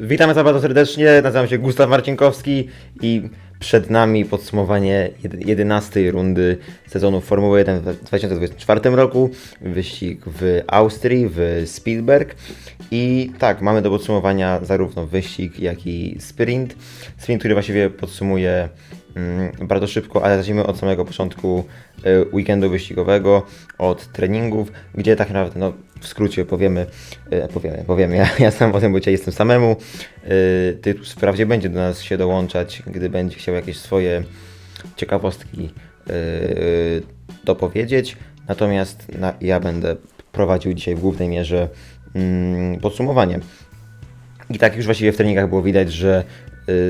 Witamy Was bardzo serdecznie, nazywam się Gustaw Marcinkowski i przed nami podsumowanie jed- 11 rundy sezonu Formuły 1 w 2024 roku. Wyścig w Austrii, w Spielberg. I tak, mamy do podsumowania zarówno wyścig, jak i sprint. Sprint, który właściwie podsumuje bardzo szybko, ale zacznijmy od samego początku y, weekendu wyścigowego, od treningów, gdzie tak naprawdę, no w skrócie powiemy, y, powiemy, powiemy, ja, ja sam o tym, dzisiaj jestem samemu. Y, Tytus wprawdzie będzie do nas się dołączać, gdy będzie chciał jakieś swoje ciekawostki dopowiedzieć, natomiast na, ja będę prowadził dzisiaj w głównej mierze mm, podsumowanie. I tak już właściwie w treningach było widać, że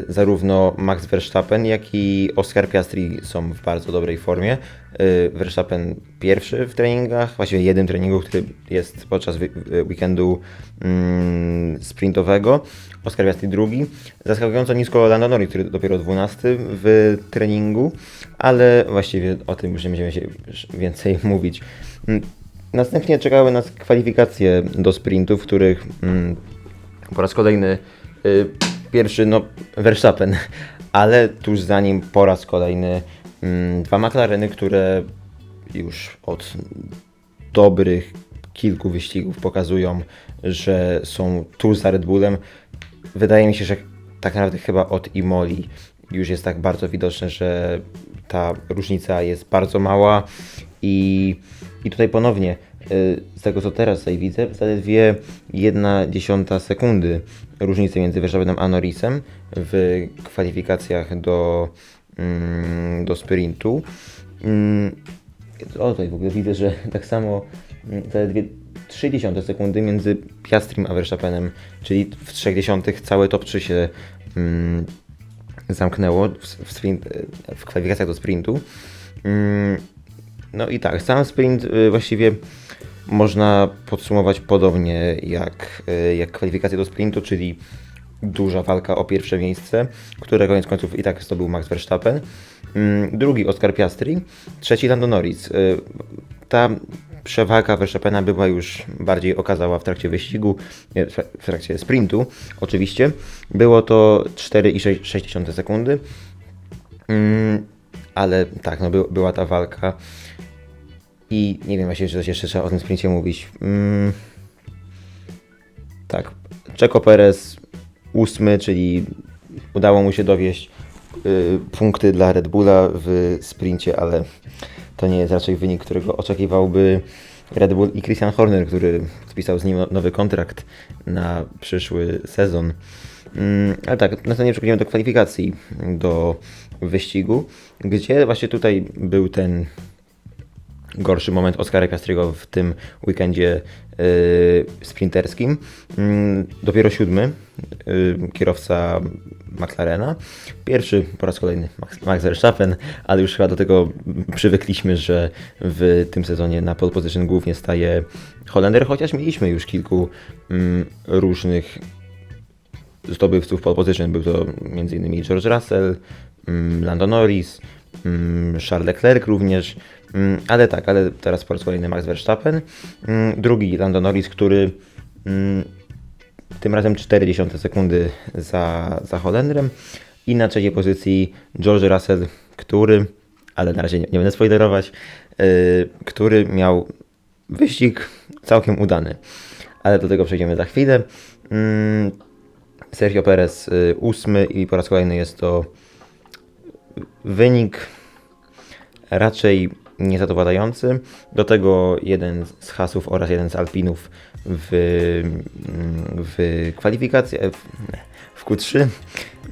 zarówno Max Verstappen, jak i Oscar Piastri są w bardzo dobrej formie. Y, Verstappen pierwszy w treningach, właściwie jednym treningu, który jest podczas y, weekendu mm, sprintowego. Oscar Piastri drugi. Zaskakująco nisko Lando Norris, który dopiero 12 w treningu, ale właściwie o tym już nie będziemy się więcej mówić. Mm, Następnie czekały nas kwalifikacje do sprintów, w których mm, po raz kolejny y, pierwszy, no, Verstappen, ale tuż za nim po raz kolejny mm, dwa McLareny, które już od dobrych kilku wyścigów pokazują, że są tuż za Red Bullem. Wydaje mi się, że tak naprawdę chyba od Imoli już jest tak bardzo widoczne, że ta różnica jest bardzo mała i, i tutaj ponownie z tego co teraz tutaj widzę, zaledwie 1 dziesiąta sekundy różnicy między Verstappenem a Norrisem w kwalifikacjach do, mm, do sprintu. Mm, o, tutaj w ogóle widzę, że tak samo mm, zaledwie 0,3 sekundy między Piastrim a Verstappenem, czyli w 0,3 całe top 3 się mm, zamknęło w, sprint, w kwalifikacjach do sprintu. Mm, no i tak, sam sprint y, właściwie można podsumować podobnie jak, y, jak kwalifikacje do sprintu, czyli duża walka o pierwsze miejsce, które koniec końców i tak zdobył Max Verstappen. Mm, Drugi Oscar Piastri, trzeci Lando Norris. Y, Ta przewaga Verstappena była już bardziej okazała w trakcie wyścigu, w trakcie sprintu oczywiście. Było to 4,6 sekundy. Mm, ale tak, no by, była ta walka. I nie wiem właśnie, czy coś jeszcze trzeba o tym sprincie mówić. Mm, tak, Checo Perez ósmy, czyli udało mu się dowieść y, punkty dla Red Bulla w sprincie, ale to nie jest raczej wynik, którego oczekiwałby Red Bull i Christian Horner, który podpisał z nim no- nowy kontrakt na przyszły sezon. Mm, ale tak, następnie przechodzimy do kwalifikacji, do wyścigu, gdzie właśnie tutaj był ten gorszy moment Oskara Piastriego w tym weekendzie y, sprinterskim. Mm, dopiero siódmy y, kierowca McLarena. Pierwszy po raz kolejny Max, Max Verstappen, ale już chyba do tego przywykliśmy, że w tym sezonie na pole position głównie staje Holender, chociaż mieliśmy już kilku mm, różnych zdobywców pole position. Był to m.in. George Russell, mm, Lando Norris, mm, Charles Leclerc również, ale tak, ale teraz po raz kolejny Max Verstappen. Mm, Drugi Lando Norris, który mm, tym razem 0,4 sekundy za, za Holendrem i na trzeciej pozycji George Russell, który, ale na razie nie, nie będę spoilerować, yy, który miał wyścig całkiem udany, ale do tego przejdziemy za chwilę. Mm, Sergio Perez y, ósmy i po raz kolejny jest to wynik raczej niezadowalający. Do tego jeden z hasów oraz jeden z Alpinów w, w kwalifikacji, w, w Q3.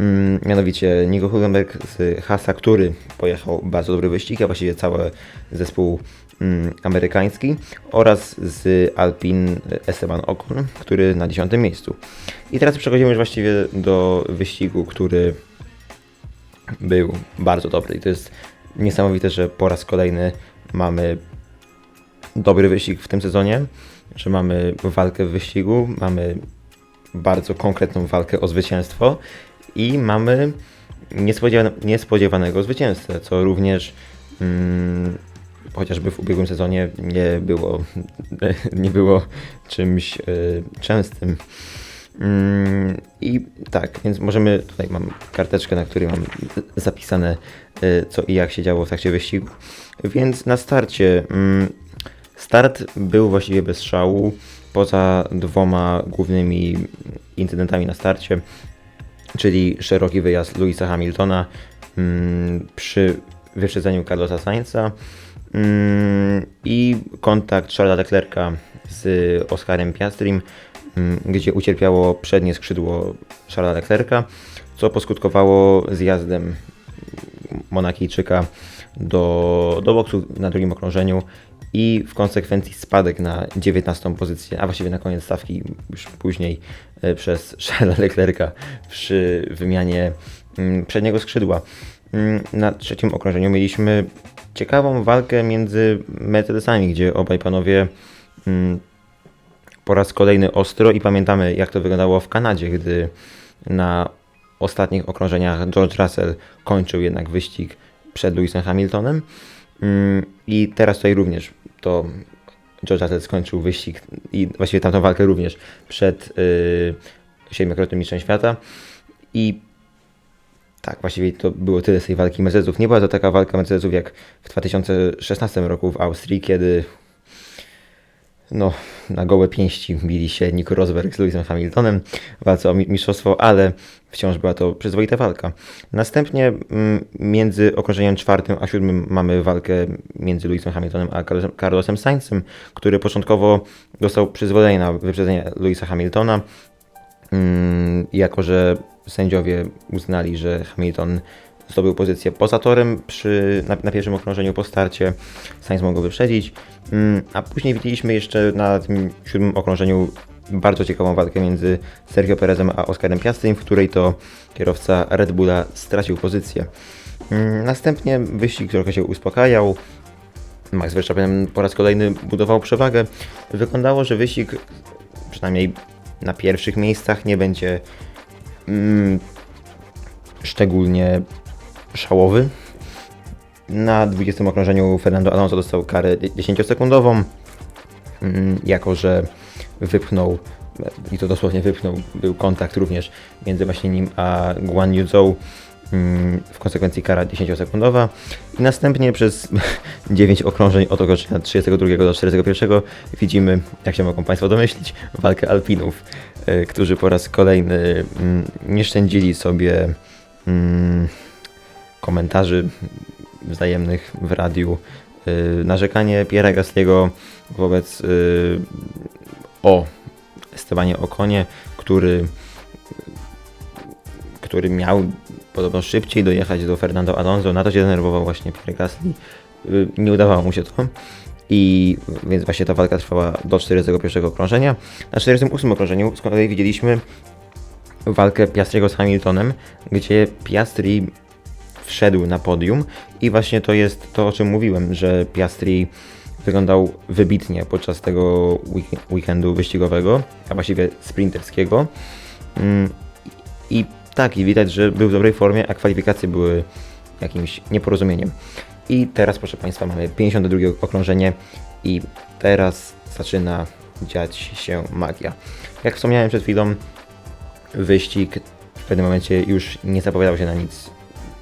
Mm, Mianowicie Nico Hulkenberg z Hasa, który pojechał bardzo dobry wyścig, a właściwie cały zespół mm, amerykański oraz z Alpin Esteban Ocon, który na 10 miejscu. I teraz przechodzimy już właściwie do wyścigu, który był bardzo dobry. I to jest niesamowite, że po raz kolejny mamy dobry wyścig w tym sezonie, że mamy walkę w wyścigu, mamy bardzo konkretną walkę o zwycięstwo i mamy niespodziewane, niespodziewanego zwycięzcę, co również mm, chociażby w ubiegłym sezonie nie było, nie było czymś y, częstym. Mm, I tak, więc możemy, tutaj mam karteczkę, na której mam zapisane y, co i jak się działo w trakcie wyścigu. Więc na starcie, mm, start był właściwie bez szału, poza dwoma głównymi incydentami na starcie, czyli szeroki wyjazd Louisa Hamiltona mm, przy wyprzedzeniu Carlosa Sainza i kontakt Charlesa Leclerca z Oscarem Piastrim, gdzie ucierpiało przednie skrzydło Charlesa Leclerca, co poskutkowało zjazdem Monakijczyka do, do boksu na drugim okrążeniu i w konsekwencji spadek na 19 pozycję, a właściwie na koniec stawki już później e, przez Charlesa Leclerca przy wymianie mm, przedniego skrzydła. Mm, Na trzecim okrążeniu mieliśmy ciekawą walkę między Mercedesami, gdzie obaj panowie mm, po raz kolejny ostro i pamiętamy jak to wyglądało w Kanadzie, gdy na ostatnich okrążeniach George Russell kończył jednak wyścig przed Lewisem Hamiltonem Mm, i teraz tutaj również to George Russell skończył wyścig i właściwie tamtą walkę również przed yy, siedmiokrotnym mistrzem świata i tak, właściwie to było tyle z tej walki Mercedesów. Nie była to taka walka Mercedesów jak w 2016 roku w Austrii, kiedy no, na gołe pięści bili się Nico Rosberg z Lewisem Hamiltonem w walce o mi- mistrzostwo, ale wciąż była to przyzwoita walka. Następnie mm, między okrążeniem czwartym a siódmym mamy walkę między Lewisem Hamiltonem a Carlosem- Carlosem Sainzem, który początkowo dostał przyzwolenie na wyprzedzenie Lewisa Hamiltona, Mm, jako że sędziowie uznali, że Hamilton zdobył pozycję poza torem przy, na, na pierwszym okrążeniu po starcie, Sainz mógł go wyprzedzić, Mm, a później widzieliśmy jeszcze na tym siódmym okrążeniu bardzo ciekawą walkę między Sergio Perezem a Oscarem Piastrym, w której to kierowca Red Bulla stracił pozycję. Mm, Następnie wyścig trochę się uspokajał, Max Verstappen po raz kolejny budował przewagę. Wyglądało, że wyścig przynajmniej na pierwszych miejscach nie będzie mm, szczególnie szałowy. Na 20 okrążeniu Fernando Alonso dostał karę 10-sekundową, mm, jako że wypchnął, i to dosłownie wypchnął, był kontakt również między właśnie nim a Guan Yu Zhou, mm, w konsekwencji kara 10-sekundowa i następnie przez 9 okrążeń od okrążenia 32 do 41 widzimy, jak się mogą Państwo domyślić, walkę Alpinów, e, którzy po raz kolejny mm, nie szczędzili sobie komentarzy wzajemnych w radiu. Y, Narzekanie Piera Gasliego wobec y, o Estebanie Okonie, który, który miał podobno szybciej dojechać do Fernando Alonso. Na to się denerwował właśnie Pierre Gasly. Y, Nie udawało mu się to. I więc właśnie ta walka trwała do 41 okrążenia. Na 48 okrążeniu z kolei widzieliśmy walkę Piastriego z Hamiltonem, gdzie Piastri wszedł na podium i właśnie to jest to, o czym mówiłem, że Piastri wyglądał wybitnie podczas tego week- weekendu wyścigowego, a właściwie sprinterskiego. Mm, I tak, i widać, że był w dobrej formie, a kwalifikacje były jakimś nieporozumieniem. I teraz, proszę Państwa, mamy 52 okrążenie i teraz zaczyna dziać się magia. Jak wspomniałem przed chwilą, wyścig w pewnym momencie już nie zapowiadał się na nic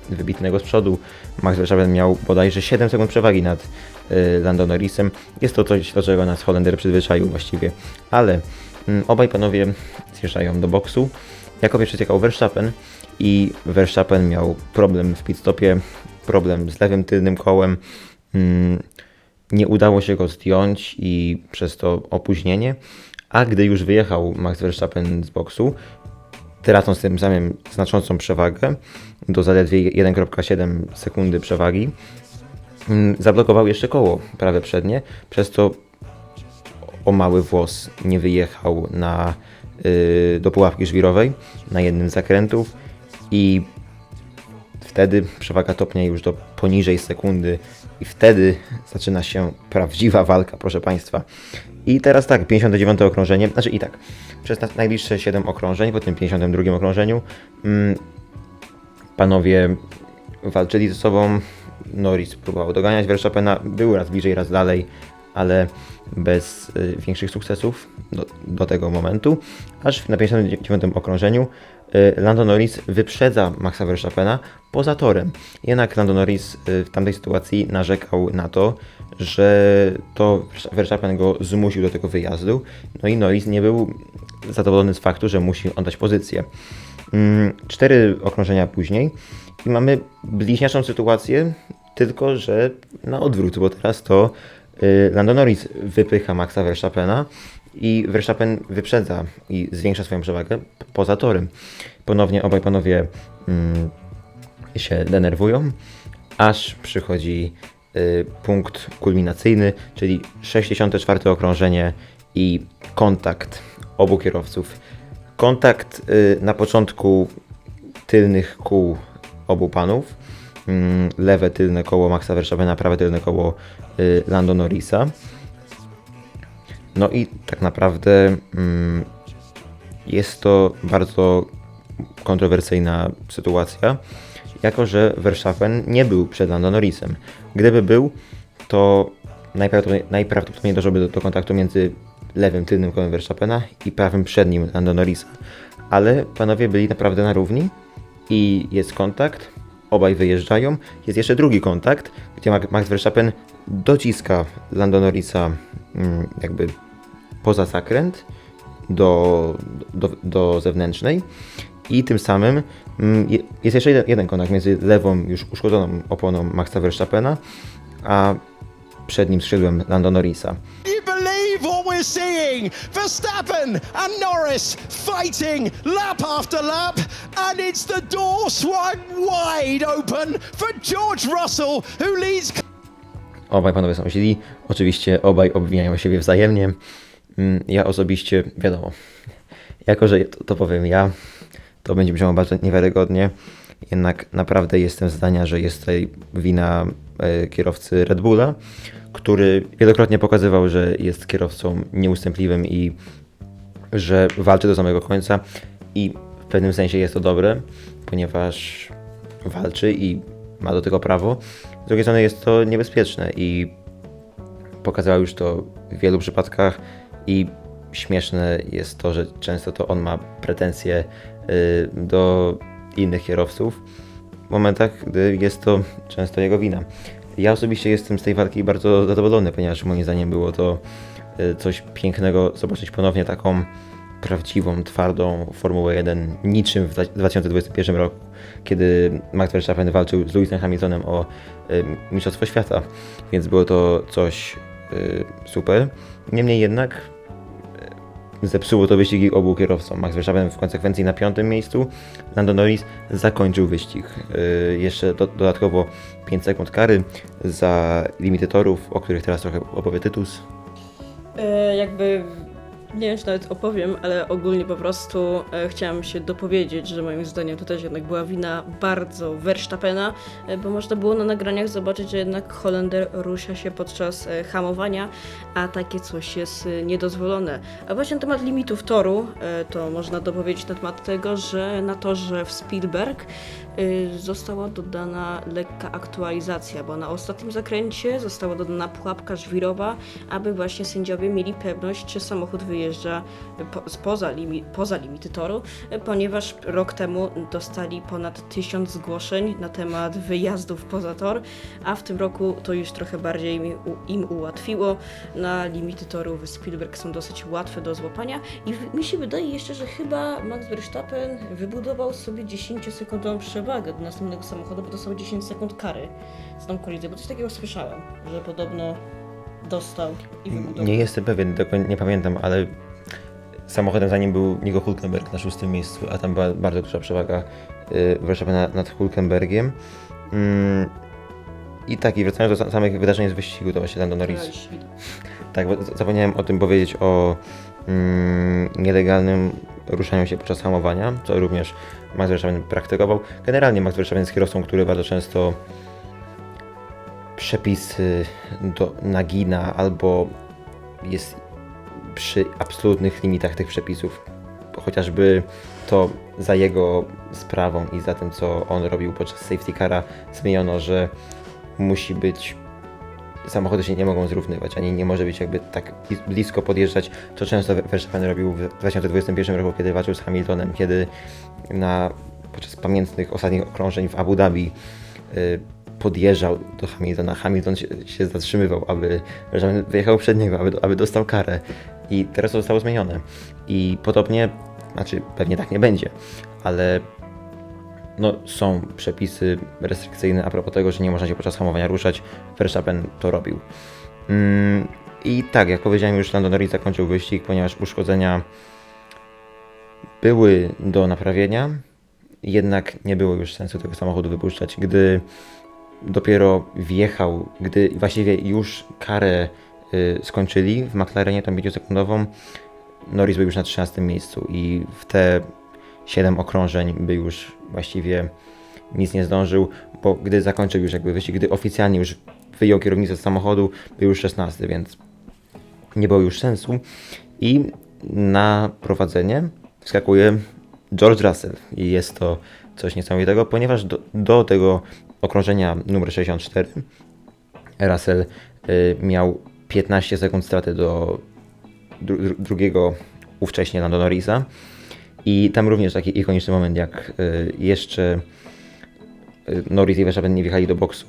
wybitnego z przodu. Max Verstappen miał bodajże 7 sekund przewagi nad y, Lando Norrisem. Jest to coś, do czego nas Holender przyzwyczaił właściwie. Ale mm, obaj panowie zjeżdżają do boksu. Jako pierwszy jechał Verstappen i Verstappen miał problem w pitstopie, problem z lewym tylnym kołem. Mm, nie udało się go zdjąć i przez to opóźnienie. A gdy już wyjechał Max Verstappen z boksu, tracąc tym samym znaczącą przewagę do zaledwie 1,7 sekundy przewagi, mm, zablokował jeszcze koło prawe przednie, przez to o mały włos nie wyjechał na, y, do pułapki żwirowej na jednym z zakrętów i wtedy przewaga topnie już do poniżej sekundy i wtedy zaczyna się prawdziwa walka, proszę Państwa. I teraz tak, 59 okrążenie, znaczy i tak, przez na- najbliższe 7 okrążeń, po tym 52 okrążeniu, mm, panowie walczyli ze sobą, Norris próbował doganiać Verstappena, był raz bliżej, raz dalej, ale bez y, większych sukcesów do, do tego momentu, aż na 59 okrążeniu y, Lando Norris wyprzedza Maxa Verstappena poza torem. Jednak Lando Norris y, w tamtej sytuacji narzekał na to, że to Verstappen go zmusił do tego wyjazdu, no i Norris nie był zadowolony z faktu, że musi oddać pozycję. Mm, Cztery okrążenia później i mamy bliźniaczą sytuację, tylko że na odwrót, bo teraz to y, Lando Norris wypycha Maxa Verstappena i Verstappen wyprzedza i zwiększa swoją przewagę poza torem. Ponownie obaj panowie mm, się denerwują, aż przychodzi punkt kulminacyjny, czyli 64 okrążenie i kontakt obu kierowców. Kontakt y, na początku tylnych kół obu panów. Mm, Lewe tylne koło Maxa Verstappena, prawe tylne koło y, Lando Norrisa. No i tak naprawdę mm, jest to bardzo kontrowersyjna sytuacja, jako że Verstappen nie był przed Lando Norrisem. Gdyby był, to najprawdopodobniej, najprawdopodobniej doszłoby do, do kontaktu między lewym tylnym kołem Verstappena i prawym przednim Lando Norrisa. Ale panowie byli naprawdę na równi i jest kontakt, obaj wyjeżdżają. Jest jeszcze drugi kontakt, gdzie Max Verstappen dociska Lando Norrisa mm, jakby poza zakręt do, do, do zewnętrznej i tym samym mm, je- jest jeszcze jeden, kontakt między lewą już uszkodzoną oponą Maxa Verstappena, a przednim skrzydłem Lando Norrisa. seeing? Verstappen and Norris fighting lap after lap, and it's the door swung wide open for George Russell, who leads Obaj panowie są źli, oczywiście obaj obwiniają siebie wzajemnie. Mm, Ja osobiście, wiadomo, jako że to powiem ja, to będzie brzmiało bardzo niewiarygodnie, jednak naprawdę jestem zdania, że jest tutaj wina e, kierowcy Red Bulla, który wielokrotnie pokazywał, że jest kierowcą nieustępliwym i że walczy do samego końca. I w pewnym sensie jest to dobre, ponieważ walczy i ma do tego prawo. Z drugiej strony jest to niebezpieczne i pokazał już to w wielu przypadkach. I śmieszne jest to, że często to on ma pretensje do innych kierowców w momentach, gdy jest to często jego wina. Ja osobiście jestem z tej walki bardzo zadowolony, ponieważ moim zdaniem było to y, coś pięknego zobaczyć ponownie taką prawdziwą, twardą Formułę 1, niczym w 2021 roku, kiedy Max Verstappen walczył z Lewisem Hamiltonem o y, Mistrzostwo Świata, więc było to coś y, super. Niemniej jednak y, zepsuło to wyścigi obu kierowcom. Max Verstappen w konsekwencji na piątym miejscu, Lando Norris zakończył wyścig. Y, jeszcze do, dodatkowo 5 sekund kary za limity torów, o których teraz trochę opowie Tytus. E, jakby nie wiem, czy nawet opowiem, ale ogólnie po prostu e, chciałam się dopowiedzieć, że moim zdaniem to też jednak była wina bardzo Verstappena, e, bo można było na nagraniach zobaczyć, że jednak Holender rusza się podczas e, hamowania, a takie coś jest e, niedozwolone. A właśnie na temat limitów toru, e, to można dopowiedzieć na temat tego, że na torze w Spielberg została dodana lekka aktualizacja, bo na ostatnim zakręcie została dodana pułapka żwirowa, aby właśnie sędziowie mieli pewność, czy samochód wyjeżdża po, spoza, limi, poza limity toru, y, ponieważ rok temu dostali ponad tysiąc zgłoszeń na temat wyjazdów poza tor, a w tym roku to już trochę bardziej im, im ułatwiło. Na limity toru w Spielberg są dosyć łatwe do złapania i mi się wydaje jeszcze, że chyba Max Verstappen wybudował sobie 10-sekundową przewagę do następnego samochodu, bo dostał 10 sekund kary z tą kolizję, bo coś takiego słyszałem, że podobno dostał i wybudował. Nie jestem pewien, nie pamiętam, ale samochodem za nim był Nico Hulkenberg na szóstym miejscu, a tam była bardzo duża przewaga y, Verstappena nad Hulkenbergiem. Mm, I tak, i wracając do sa- samych wydarzeń z wyścigu, to właśnie Lando Norris. Tak, zapomniałem o tym powiedzieć, o mm, nielegalnym ruszaniu się podczas hamowania, co również Max Verstappen praktykował. Generalnie Max Verstappen jest kierowcą, który bardzo często przepisy do, nagina albo jest przy absolutnych limitach tych przepisów. Chociażby to za jego sprawą i za tym, co on robił podczas safety cara zmieniono, że musi być samochody się nie mogą zrównywać, ani nie może być jakby tak blis- blisko podjeżdżać, co często Verstappen robił w 2021 roku, kiedy walczył z Hamiltonem, kiedy na, podczas pamiętnych ostatnich okrążeń w Abu Dhabi y, podjeżdżał do Hamiltona. Hamilton się, się zatrzymywał, aby Verstappen wyjechał przed niego, aby, aby dostał karę. I teraz to zostało zmienione. I podobnie, znaczy pewnie tak nie będzie, ale no, są przepisy restrykcyjne a propos tego, że nie można się podczas hamowania ruszać. Verstappen to robił. Mm, I tak, jak powiedziałem, już Lando Norris zakończył wyścig, ponieważ uszkodzenia były do naprawienia, jednak nie było już sensu tego samochodu wypuszczać, gdy dopiero wjechał, gdy właściwie już karę y, skończyli w McLarenie, tą 5-sekundową, Norris był już na 13 miejscu i w te 7 okrążeń by już właściwie nic nie zdążył, bo gdy zakończył już jakby wyścig, gdy oficjalnie już wyjął kierownicę z samochodu, był już 16, więc nie było już sensu. I na prowadzenie wskakuje George Russell i jest to coś niesamowitego, ponieważ do, do tego okrążenia numer 64 Russell y, miał 15 sekund straty do dru, dru, drugiego ówcześnie Lando Norrisa i tam również taki ikoniczny moment, jak y, jeszcze y, Norris i Verstappen nie wjechali do boksu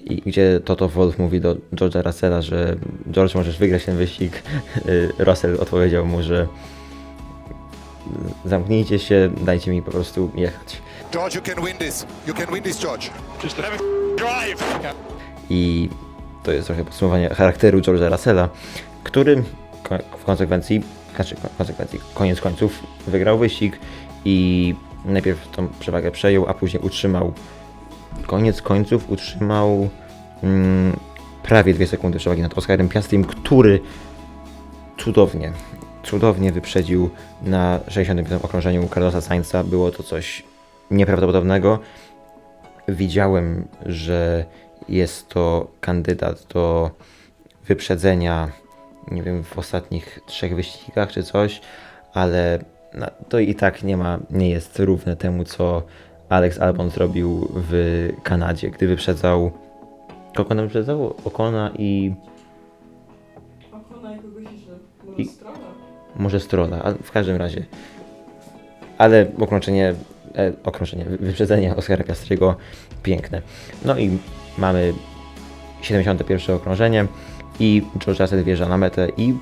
i gdzie Toto Wolff mówi do George'a Russella, że George możesz wygrać ten wyścig. Y, Russell odpowiedział mu, że zamknijcie się, dajcie mi po prostu jechać. George, you can win this. You can win this, George. Just let him drive. I to jest trochę podsumowanie charakteru George'a Russella, który w konsekwencji, konsekwencji, koniec końców wygrał wyścig i najpierw tą przewagę przejął, a później utrzymał, koniec końców utrzymał mm, prawie dwie sekundy przewagi nad Oscarem Piastrim, który cudownie, cudownie wyprzedził na 65. okrążeniu Carlosa Sainza. Było to coś nieprawdopodobnego. Widziałem, że jest to kandydat do wyprzedzenia, nie wiem, w ostatnich trzech wyścigach czy coś, ale no, to i tak nie ma, nie jest równe temu, co Alex Albon zrobił w Kanadzie, gdy wyprzedzał. Kogo on wyprzedzał? Okona i Okona i kogoś jeszcze. I- może Strola, ale w każdym razie. Ale okrążenie, e, okrążenie, wy- wyprzedzenie Oskara Piastriego piękne. No i mamy 71 okrążenie i George Russell wjeżdża na metę i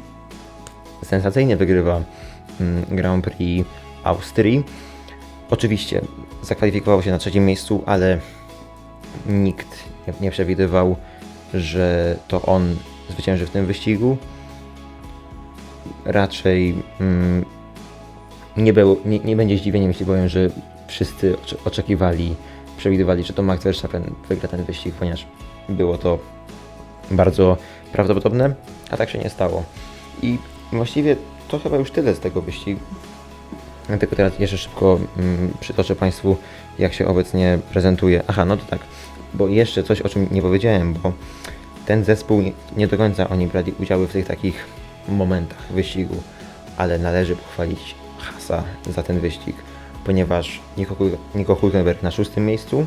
sensacyjnie wygrywa mm, Grand Prix Austrii. Oczywiście zakwalifikował się na trzecim miejscu, ale nikt nie, przewidywał, że to on zwycięży w tym wyścigu raczej mm, nie, był, nie, nie będzie zdziwieniem, jeśli powiem, że wszyscy ocze- oczekiwali, przewidywali, że to Max Verstappen wygra ten wyścig, ponieważ było to bardzo prawdopodobne, a tak się nie stało. I właściwie to chyba już tyle z tego wyścigu. Tylko teraz jeszcze szybko mm, przytoczę Państwu, jak się obecnie prezentuje. Aha, no to tak, bo jeszcze coś, o czym nie powiedziałem, bo ten zespół nie, do końca oni brali udziały w tych takich momentach wyścigu, ale należy pochwalić Hasa za ten wyścig, ponieważ Nico, Nico Hulkenberg na szóstym miejscu,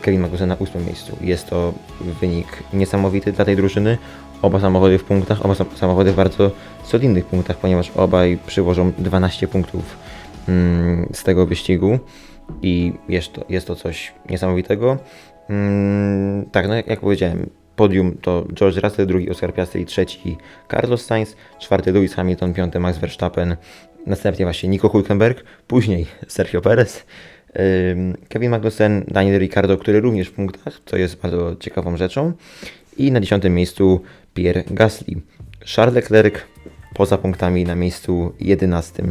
Kevin Magnussen na ósmym miejscu. Jest to wynik niesamowity dla tej drużyny. Oba samochody w punktach, oba sam- samochody w bardzo solidnych punktach, ponieważ obaj przywożą 12 punktów mm, z tego wyścigu i jest to, jest to coś niesamowitego. Mm, tak, no jak, powiedziałem, podium to George Russell, drugi Oscar Piastri, trzeci Carlos Sainz, czwarty Lewis Hamilton, piąty Max Verstappen, następnie właśnie Nico Hulkenberg, później Sergio Perez, Kevin Magnussen, Daniel Ricciardo, który również w punktach, co jest bardzo ciekawą rzeczą i na dziesiątym miejscu Pierre Gasly. Charles Leclerc poza punktami na miejscu 11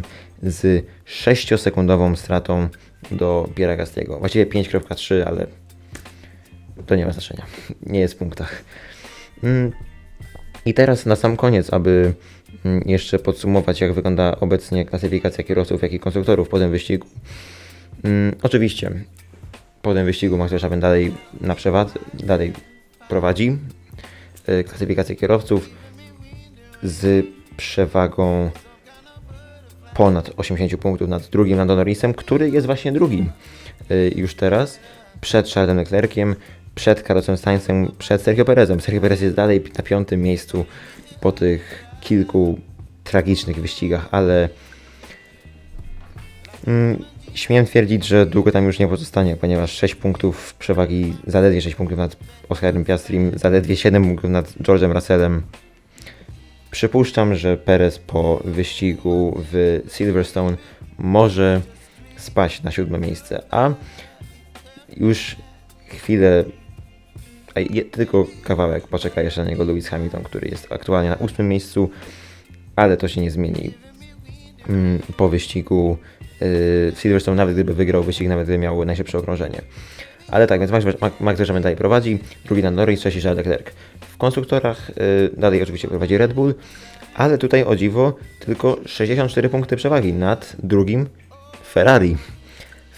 z 6-sekundową stratą do Pierre'a Gasly'ego. Właściwie 5.3, ale to nie ma znaczenia. Nie jest w punktach. Mm, I teraz na sam koniec, aby mm, jeszcze podsumować, jak wygląda obecnie klasyfikacja kierowców, jak i konstruktorów po tym wyścigu. Mm, Oczywiście po tym wyścigu Max Verstappen dalej na przewadze, dalej prowadzi y, klasyfikację kierowców z przewagą ponad 80 punktów nad drugim Lando Norrisem, który jest właśnie drugim y, już teraz, przed Charlesem Leclerciem, przed Carlosem Sainzem, przed Sergio Perezem. Sergio Perez jest dalej na piątym miejscu po tych kilku tragicznych wyścigach, ale mm, śmiem twierdzić, że długo tam już nie pozostanie, ponieważ 6 punktów przewagi, zaledwie 6 punktów nad Oscarem Piastrim, zaledwie 7 punktów nad George'em Russellem. Przypuszczam, że Perez po wyścigu w Silverstone może spaść na siódme miejsce, a już chwilę, je, tylko kawałek poczeka jeszcze na niego Lewis Hamilton, który jest aktualnie na ósmym miejscu, ale to się nie zmieni mm, po wyścigu Silverstone, nawet gdyby wygrał wyścig, nawet gdyby miał najszybsze okrążenie. Ale tak, więc Max, Max Verstappen dalej prowadzi, drugi na Norris, trzeci Charles Leclerc. W konstruktorach yy, dalej oczywiście prowadzi Red Bull, ale tutaj o dziwo tylko 64 punkty przewagi nad drugim Ferrari.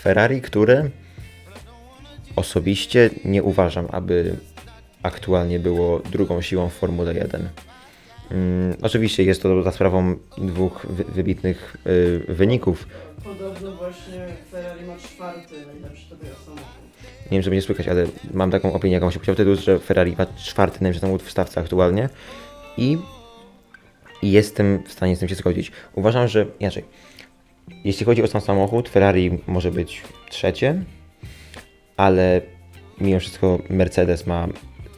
Ferrari, które osobiście nie uważam, aby aktualnie było drugą siłą w Formule 1. Mm, oczywiście jest to za sprawą dwóch wy- wybitnych y, wyników. Podobno właśnie Ferrari ma czwarty najlepszy to samochód. Nie wiem, czy będzie słychać, ale mam taką opinię, jaką się powiedział tytuł, że Ferrari ma czwarty najlepszy samochód w stawce aktualnie i i jestem w stanie z tym się zgodzić. Uważam, że inaczej. Jeśli chodzi o sam samochód, Ferrari może być trzecie, ale mimo wszystko Mercedes ma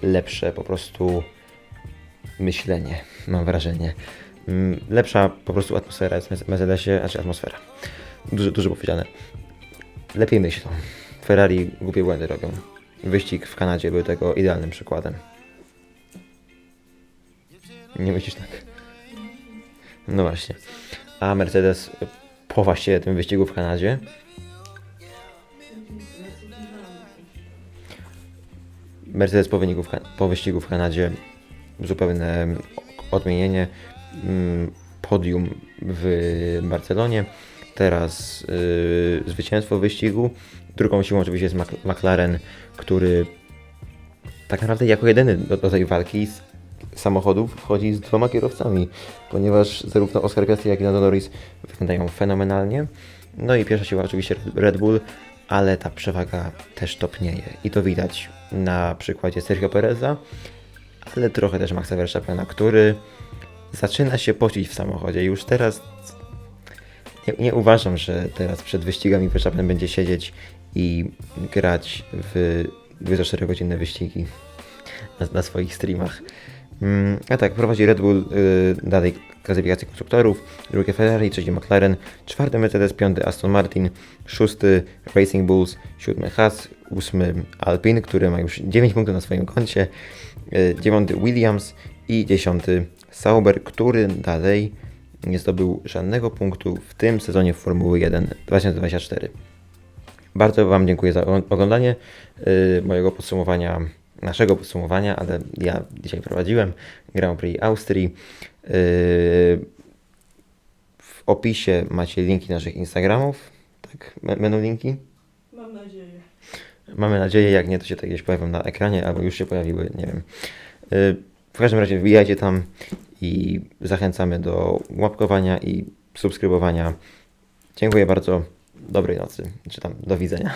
lepsze po prostu myślenie, mam wrażenie. Mm, Lepsza po prostu atmosfera jest w Mercedesie, znaczy atmosfera. Dużo, dużo powiedziane. Lepiej myślą. Ferrari głupie błędy robią. Wyścig w Kanadzie był tego idealnym przykładem. Nie myślisz tak? No właśnie. A Mercedes po właściwie tym wyścigu w Kanadzie Mercedes po, wyniku w, po wyścigu w Kanadzie zupełne odmienienie. Mm, Podium w Barcelonie. Teraz yy, zwycięstwo w wyścigu. Drugą siłą oczywiście jest McLaren, który tak naprawdę jako jedyny do, do tej walki z samochodów wchodzi z dwoma kierowcami, ponieważ zarówno Oscar Piastri, jak i Lando Norris wyglądają fenomenalnie. No i pierwsza siła oczywiście Red Bull, ale ta przewaga też topnieje i to widać na przykładzie Sergio Pereza, ale trochę też Maxa Verstappena, który zaczyna się pocić w samochodzie. Już teraz nie, nie uważam, że teraz przed wyścigami Verstappen będzie siedzieć i grać w 24-godzinne wyścigi na, na swoich streamach. Mm, a tak, prowadzi Red Bull y, dalej klasyfikację konstruktorów, drugie Ferrari, trzeci McLaren, czwarty Mercedes, piąty Aston Martin, szósty Racing Bulls, siódmy Haas, ósmy Alpine, który ma już 9 punktów na swoim koncie, y, dziewiąty Williams i dziesiąty Sauber, który dalej nie zdobył żadnego punktu w tym sezonie Formuły 1 2024. Bardzo Wam dziękuję za oglądanie y, mojego podsumowania, naszego podsumowania, ale ja dzisiaj prowadziłem Grand Prix Austrii. Y, w opisie macie linki naszych Instagramów, tak? Me- Będą linki? Mam nadzieję. Mamy nadzieję, jak nie, to się tak gdzieś pojawią na ekranie, albo już się pojawiły, nie wiem. Y, W każdym razie wbijajcie tam i zachęcamy do łapkowania i subskrybowania. Dziękuję bardzo. Dobrej nocy, czy tam do widzenia.